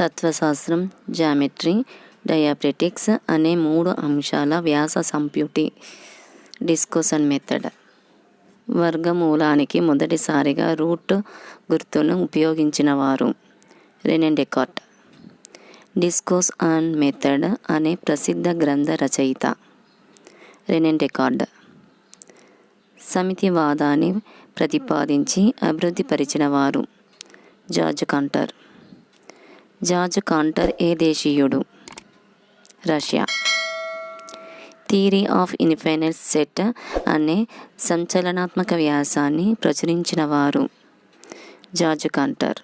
తత్వశాస్త్రం geometry diabetics అనే మూడు అంశాల వ్యాస సంపుటి డిస్కషన్ మెథడ్. వర్గమూలానికి మొదటిసారిగా రూట్ గుర్తును ఉపయోగించిన వారు Rene Descartes discourse and method అనే ప్రసిద్ధ గ్రంథ రచయిత రెనెన్ డెకార్డ్ సమితివాదాన్ని ప్రతిపాదించి అభివృద్ధి పరిచిన వారు జార్జ్ కంటర్. జార్జ్ కాంటర్ ఏ దేశీయుడు? Russia. Theory of infinite set అనే సంచలనాత్మక వ్యాసాన్ని ప్రచురించిన వారు జార్జ్ కాంటర్.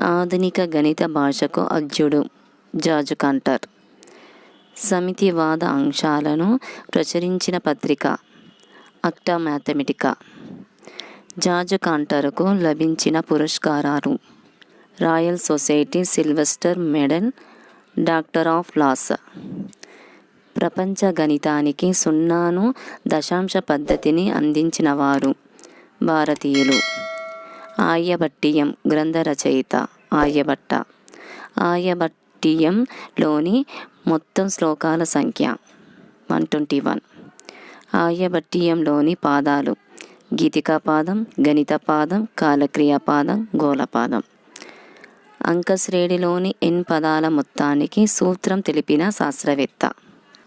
ఆధునిక గణిత భాషకు అజ్జుడు జార్జ్ కాంటర్. సమితివాద అంశాలను ప్రచురించిన పత్రిక అక్టా మ్యాథమెటికా. జార్జ్ కాంటర్కు లభించిన పురస్కారాలు royal society Sylvester medal doctor of laws. ప్రపంచ గణితానికి సున్నాను దశాంశ పద్ధతిని అందించిన వారు భారతీయులు. ఆయబట్టియం గ్రంథ రచయిత ఆర్యభట్ట ఆర్యభట్టీయంలోని మొత్తం శ్లోకాల సంఖ్య వన్ ట్వంటీ వన్. ఆయబట్టియంలోని పాదాలు గీతికా పాదం గణిత పాదం కాలక్రియ పాదం గోళపాదం. అంకశ్రేణిలోని ఎన్ పదాల మొత్తానికి సూత్రం తెలిపిన శాస్త్రవేత్త.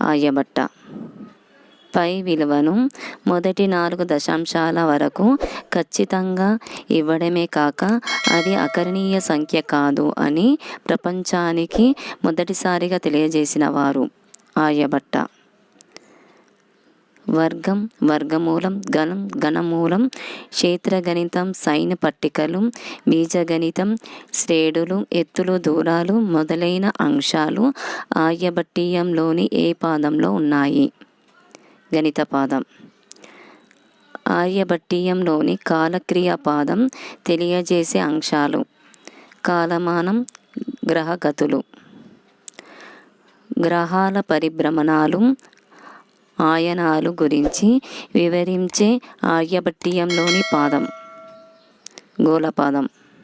ఆర్యభట్ట. పై విలువను మొదటి నాలుగు దశాంశాల వరకు ఖచ్చితంగా ఇవ్వడమే కాక అది అకరణీయ సంఖ్య కాదు అని ప్రపంచానికి మొదటిసారిగా తెలియజేసిన వారు ఆర్యభట్ట. వర్గం వర్గమూలం గణం గణమూలం క్షేత్రగణితం సైన్ పట్టికలు బీజగణితం శ్రేణులు ఎత్తులు దూరాలు మొదలైన అంశాలు ఆర్యభట్టీయంలోని ఏ పాదంలో ఉన్నాయి? గణిత పాదం ఆర్యభట్టీయంలోని కాలక్రియ పాదం తెలియజేసే అంశాలు. కాలమానం గ్రహగతులు. గ్రహాల పరిభ్రమణాలు ఆయనాలు గురించి వివరించే ఆర్యభట్టీయంలోని పాదం గోళపాదం.